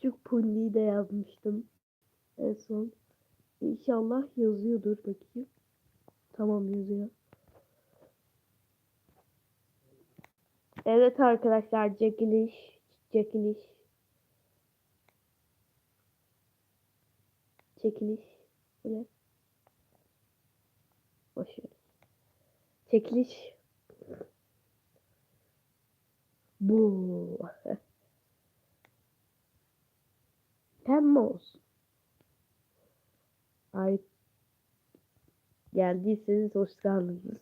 küçük pundiyi de yazmıştım en son. İnşallah yazıyordur bakayım. Tamam yazıyor. Evet arkadaşlar çekiliş çekiliş çekiliş böyle boşver. Çekiliş bu pembe olsun. Ay geldiyseniz hoş geldiniz.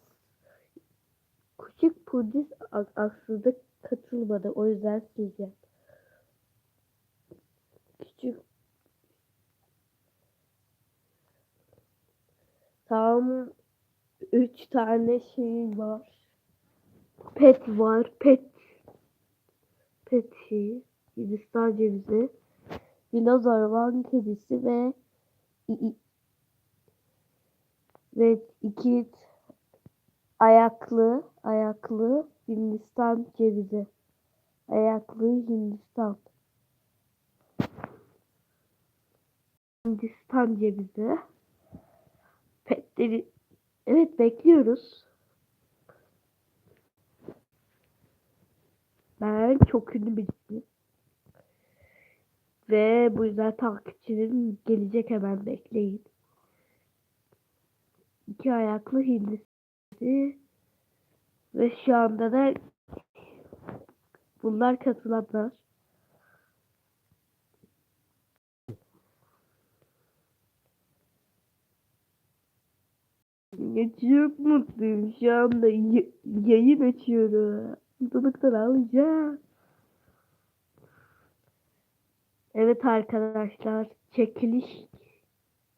Küçük pudis a- aslında katılmadı. O yüzden sileceğim. Küçük tam üç tane şey var. Pet var. Pet pet şeyi. Hindistan cevizi. Dinozor van kedisi ve ve iki ayaklı ayaklı Hindistan cevizi. Ayaklı Hindistan. Hindistan cevizi. Petleri evet bekliyoruz. Ben çok ünlü birisiyim. Ve bu yüzden takipçilerim gelecek hemen bekleyin. İki ayaklı Hindistan ve şu anda da bunlar katılanlar. Çok mutluyum şu anda yayın açıyorum. Mutluluktan alacağım. Evet arkadaşlar çekiliş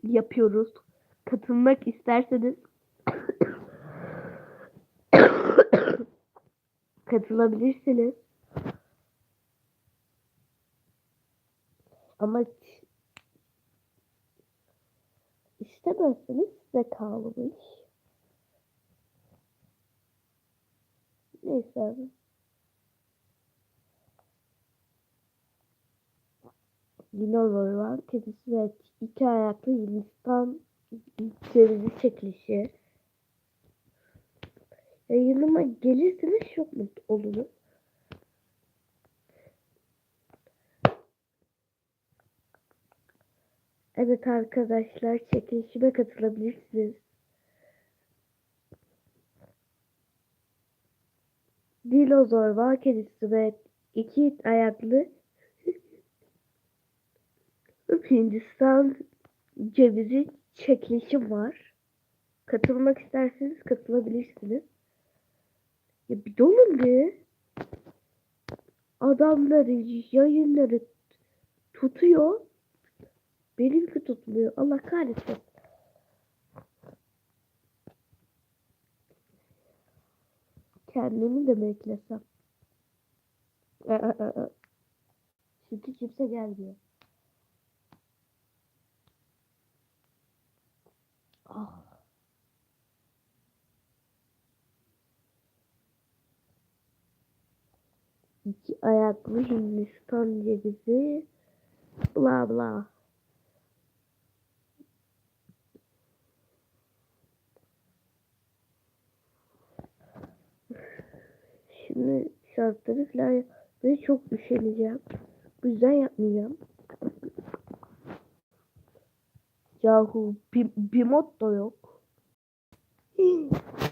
yapıyoruz. Katılmak isterseniz katılabilirsiniz. Ama istemezseniz size kalmış. Neyse Dinozor var. Kedisi ve iki ayaklı Hindistan cevizi çekilişi. Yayınıma gelirseniz çok mutlu olurum. Evet arkadaşlar çekilişime katılabilirsiniz. Dinozor var kedisi ve iki ayaklı Hindistan cevizi çekilişim var. Katılmak isterseniz katılabilirsiniz. Ya bir dolun bir. Adamları yayınları tutuyor. Benimki tutmuyor. Allah kahretsin. Kendimi de mi eklesem? Aa, aa, aa. Çünkü kimse gelmiyor. Ah. İki ayaklı Hindistan cevizi bla bla. Şimdi şartları falan ve çok üşeneceğim. Bu yüzden yapmayacağım. Yahu bir, bir mod da yok.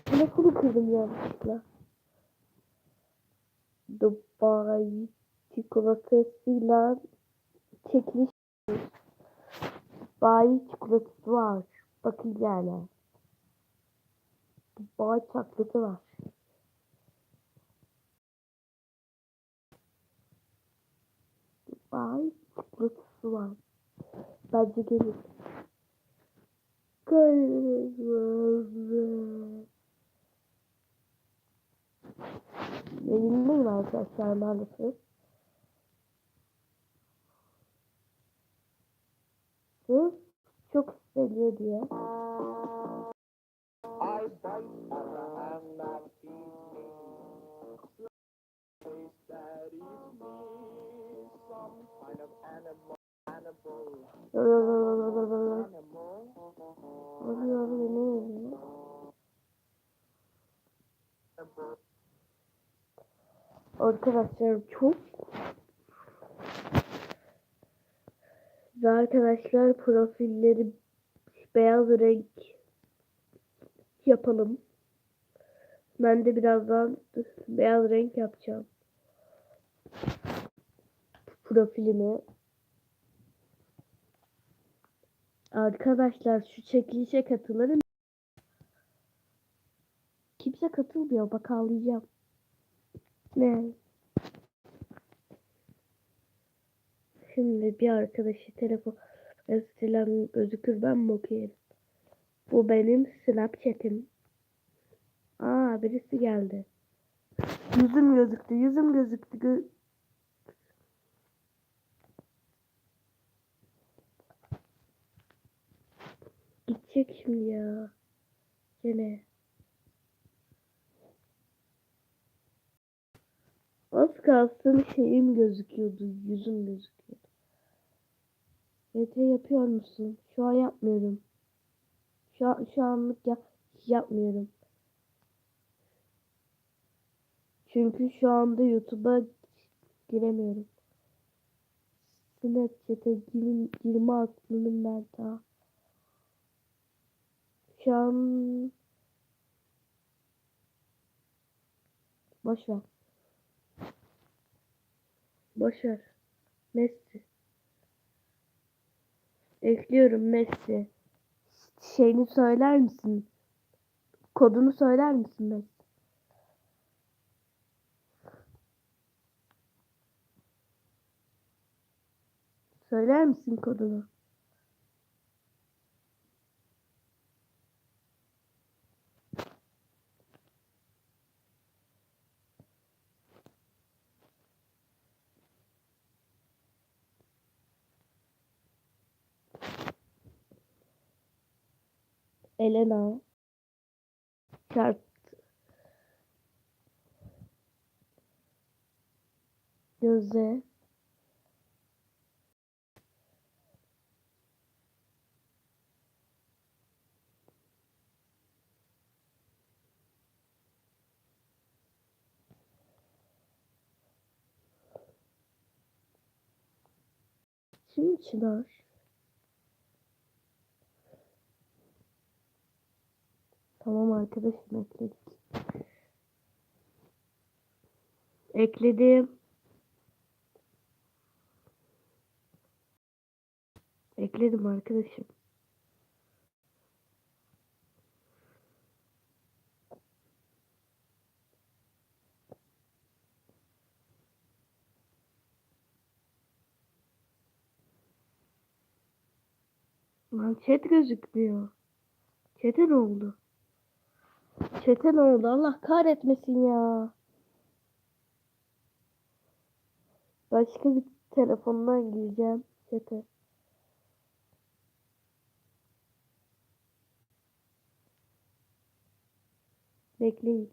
Telefonu kırdım yanlışlıkla. Dubai çikolatasıyla çekiliş. Dubai çikolatası var. Bakın yani. Dubai çikolatası var. Dubai çikolatası var. Bence gelin. Kırmızı. Yayınlayayım arkadaşlar maalesef. Hı? Çok isteniyor diye. Abi abi ne yazıyor? Arkadaşlar çok ve arkadaşlar profilleri beyaz renk yapalım. Ben de birazdan beyaz renk yapacağım. Profilimi. Arkadaşlar şu çekilişe katılır mı? Kimse katılmıyor. Bak ağlayacağım. Ne? Şimdi bir arkadaşı telefon selam gözükür ben mi okuyayım? Bu benim Snapchat'im. Aa birisi geldi. Yüzüm gözüktü, yüzüm gözüktü. Gö Şimdi ya. Gene. Az kalsın şeyim gözüküyordu, yüzüm gözüküyordu. ET yapıyor musun? Şu an yapmıyorum. Şu, an, şu anlık ya, yapmıyorum. Çünkü şu anda YouTube'a giremiyorum. Snapchat'e girme aklının ben daha. Şu an boş ver. Boş. Messi. Ekliyorum Messi. Şeyini söyler misin? Kodunu söyler misin Messi? Söyler misin kodunu? Elena. Çarp. Göze. Şimdi Çınar. Tamam arkadaşım ekledik. Ekledim. Ekledim arkadaşım. Lan chat gözükmüyor. Chat'e ne oldu? Chat'e ne oldu? Allah kahretmesin ya. Başka bir telefondan gireceğim chat'e. Bekleyin.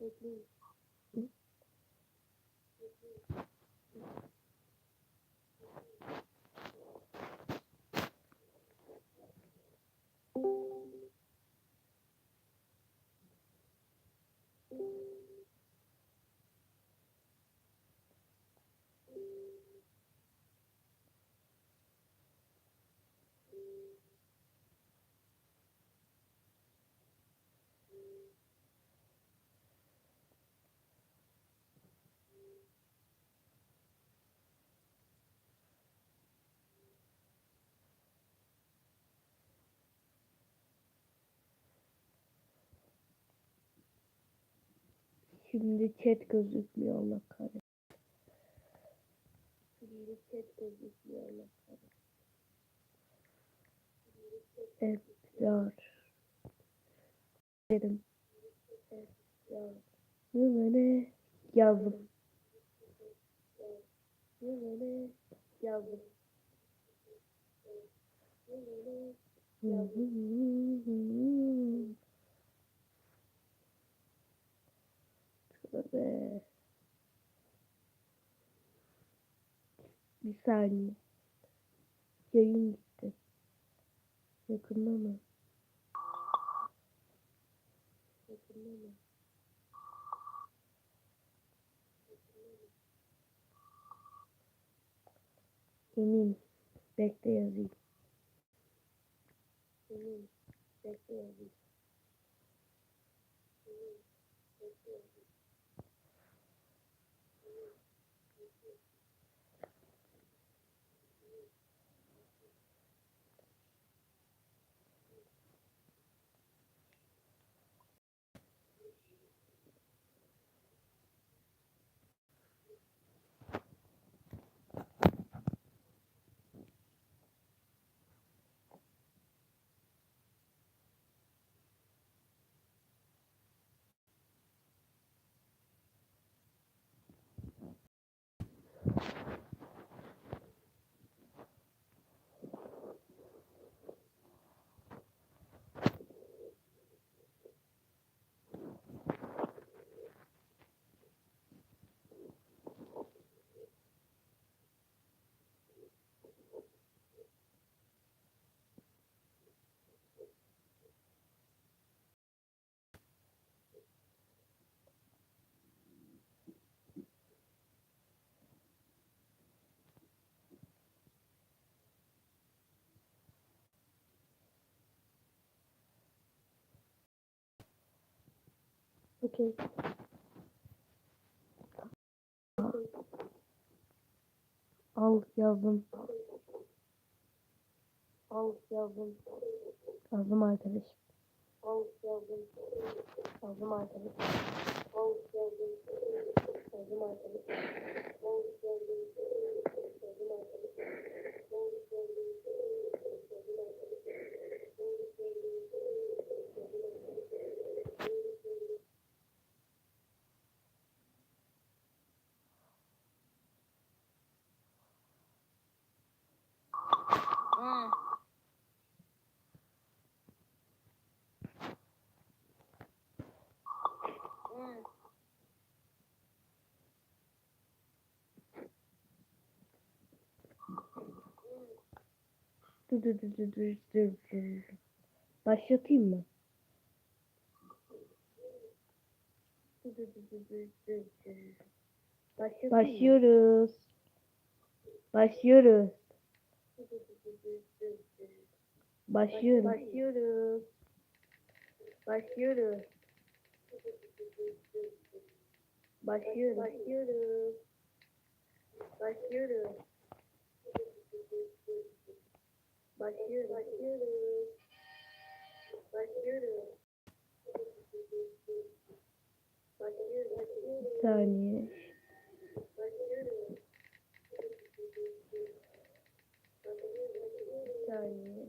Bekleyin. Şimdi chat gözükmüyor Allah kahretsin. Şimdi chat gözükmüyor Allah kahretsin. Dedim. Esrar. Yılını yazdım. Yılını yazdım. Yılını yazdım. be. Bir saniye. Yayın gitti. Yakında mı? Yakında mı? Emin. Bekle yazayım. Emin. Bekle yazayım. Okey. Al yazdım. Al yazdım. Yazdım arkadaş. Al yazdım. Yazdım arkadaş. Al yazdım. Yazdım arkadaş. Al yazdım. Dur dur dur dur dur dur dur. Başlatayım mı? Başlıyoruz. Başlıyoruz. Başlıyoruz. Başlıyoruz. Başlıyoruz. Başlıyoruz. Başlıyoruz. Başlıyoruz. Başlıyoruz. Başlıyoruz. Bir saniye. Bir saniye.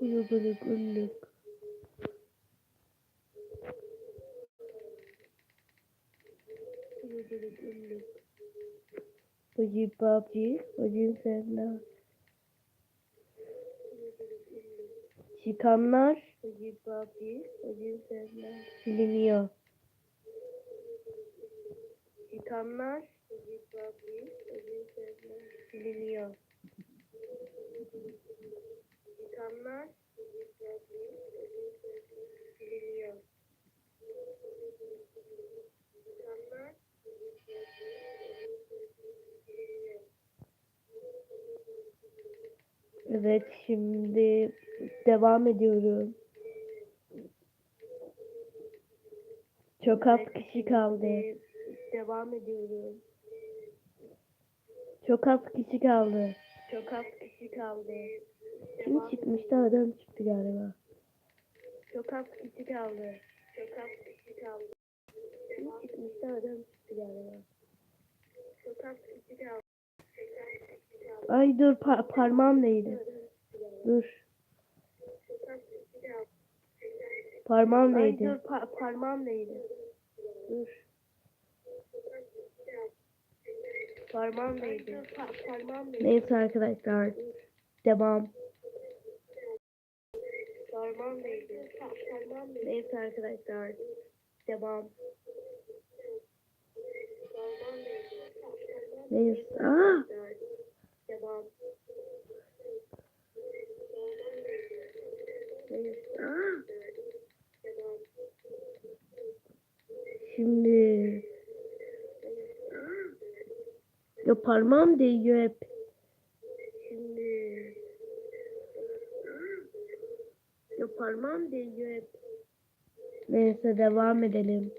Gülük gülük. मुझे बाबी मुझे senden çıkanlar Hacı Babi, Hacı Serdar. siliniyor. Çıkanlar Hacı Babi, Hacı Serdar. siliniyor. Çıkanlar Hacı Babi, Hacı Serdar. siliniyor. Çıkanlar Evet şimdi devam ediyorum. Çok az kişi kaldı. Devam ediyorum. Çok az kişi kaldı. Çok az kişi kaldı. Kim çıkmıştı? Adam çıktı galiba. Çok az kişi kaldı. Çok az kişi kaldı. Kim çıkmıştı? Adam çıktı galiba. Çok az kişi kaldı. Ay dur pa- parmağım neydi? Dur. Parmağım neydi? Ay dur pa- parmağım neydi? Dur. Parmağım neydi? Pa- parmağım neydi? Neyse arkadaşlar. Devam. Parmağım değdi. Neyse arkadaşlar. Devam. Neyse. Aa! Neyse. Aa! Şimdi ya parmağım değiyor hep. Şimdi ya parmağım değiyor hep. Neyse devam edelim.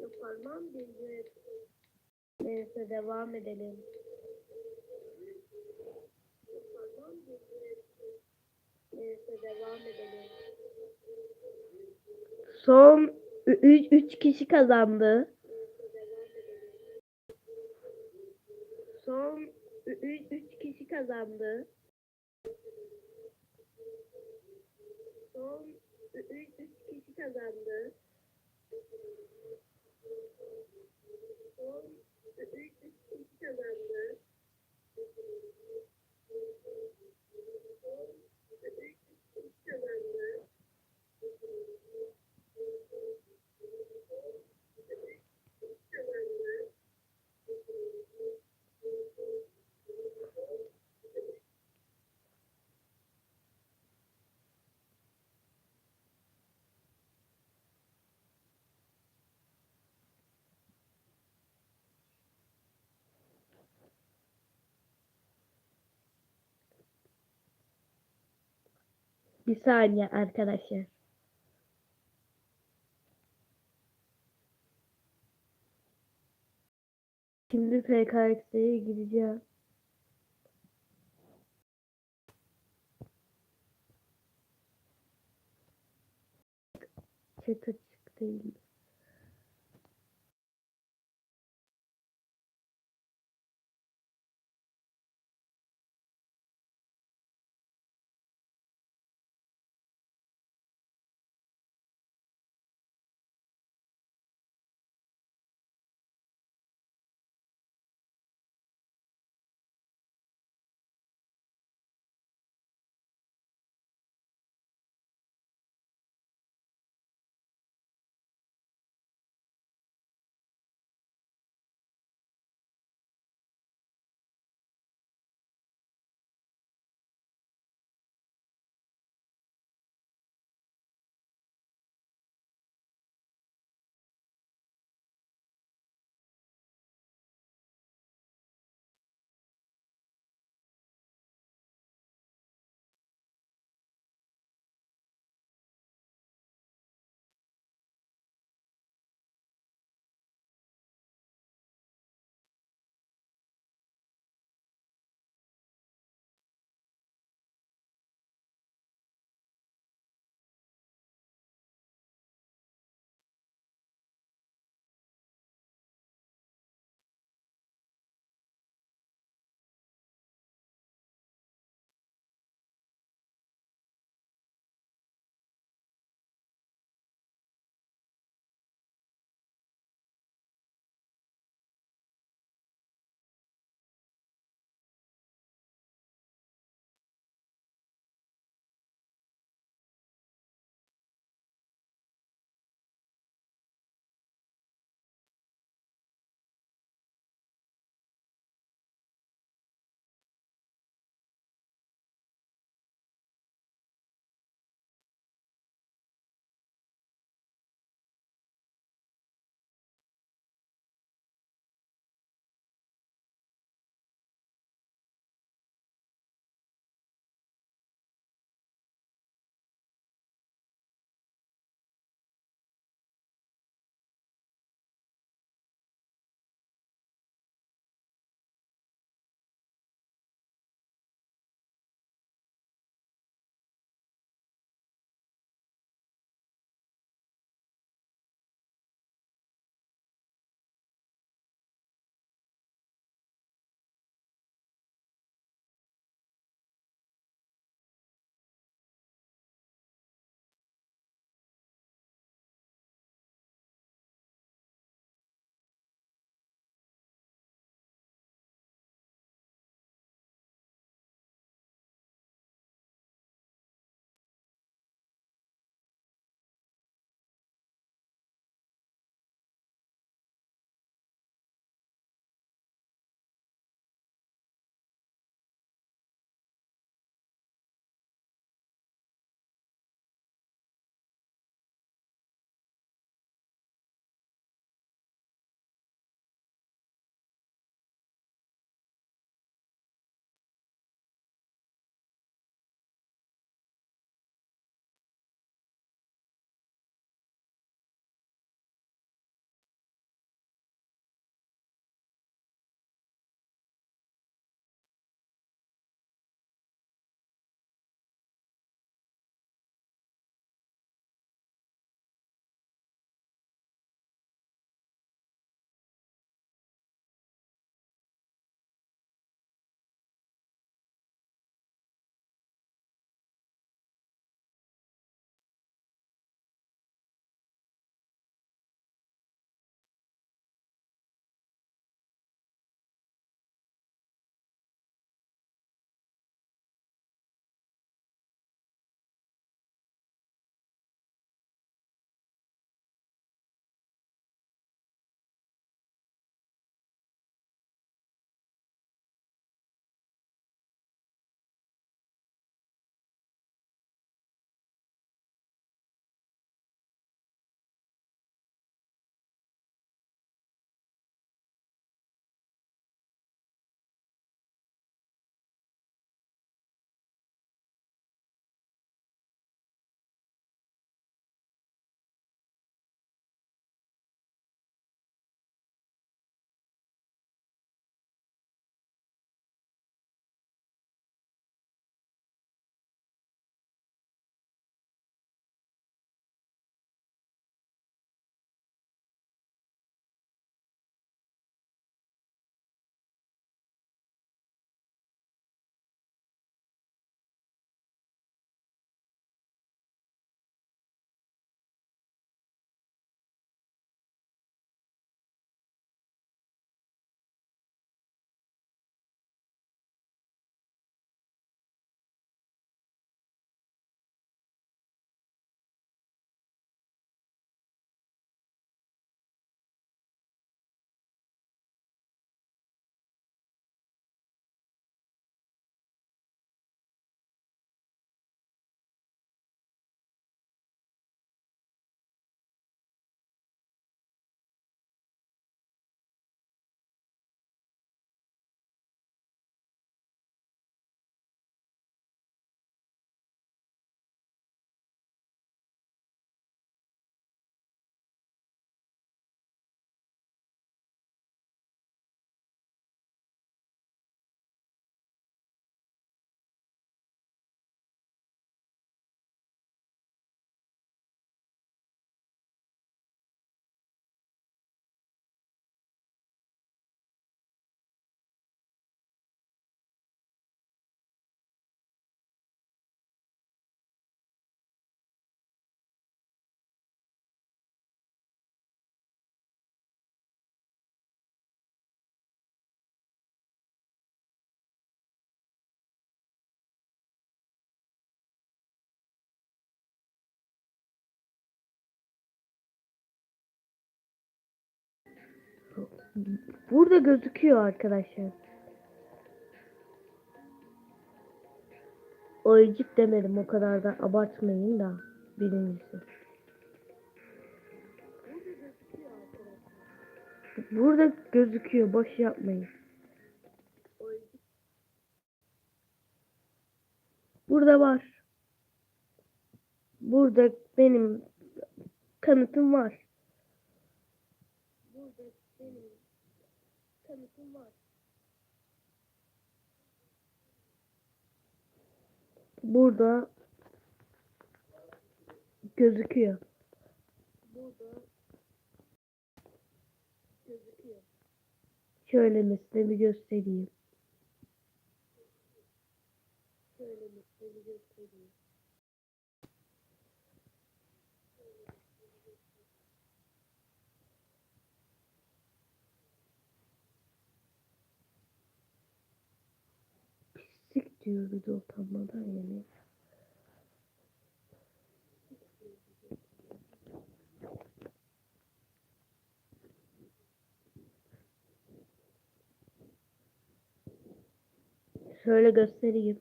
Ya parmağım değiyor hep. Neyse devam edelim. Devam edelim. Son 3 kişi kazandı. Son 3 kişi kazandı. Son 3 kişi kazandı. Son 3 kişi Bir saniye arkadaşlar. Şimdi PKX'ye gideceğim. Chat açık değil. Burada gözüküyor arkadaşlar. Oyuncuk demedim o kadar da abartmayın da birincisi. Burada gözüküyor boş yapmayın. Burada var. Burada benim kanıtım var. Burada benim kanıtım var. Burada gözüküyor. Burada gözüküyor. Şöyle mesela bir göstereyim. Pislik diyor bir de utanmadan yani. Şöyle göstereyim.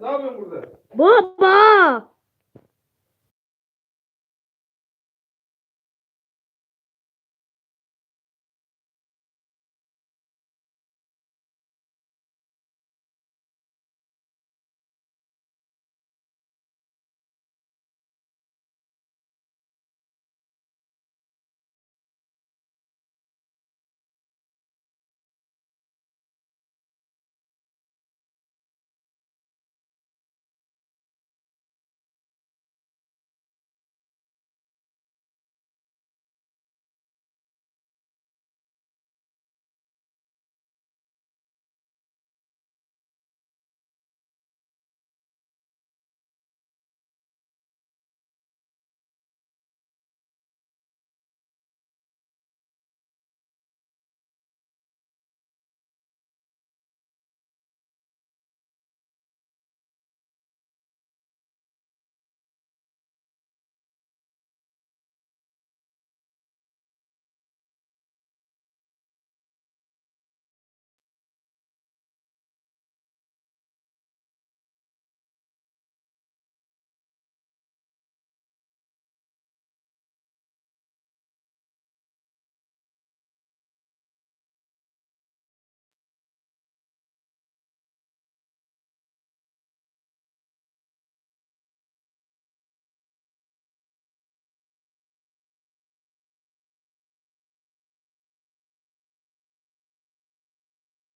Ne yapıyorsun burada? Baba!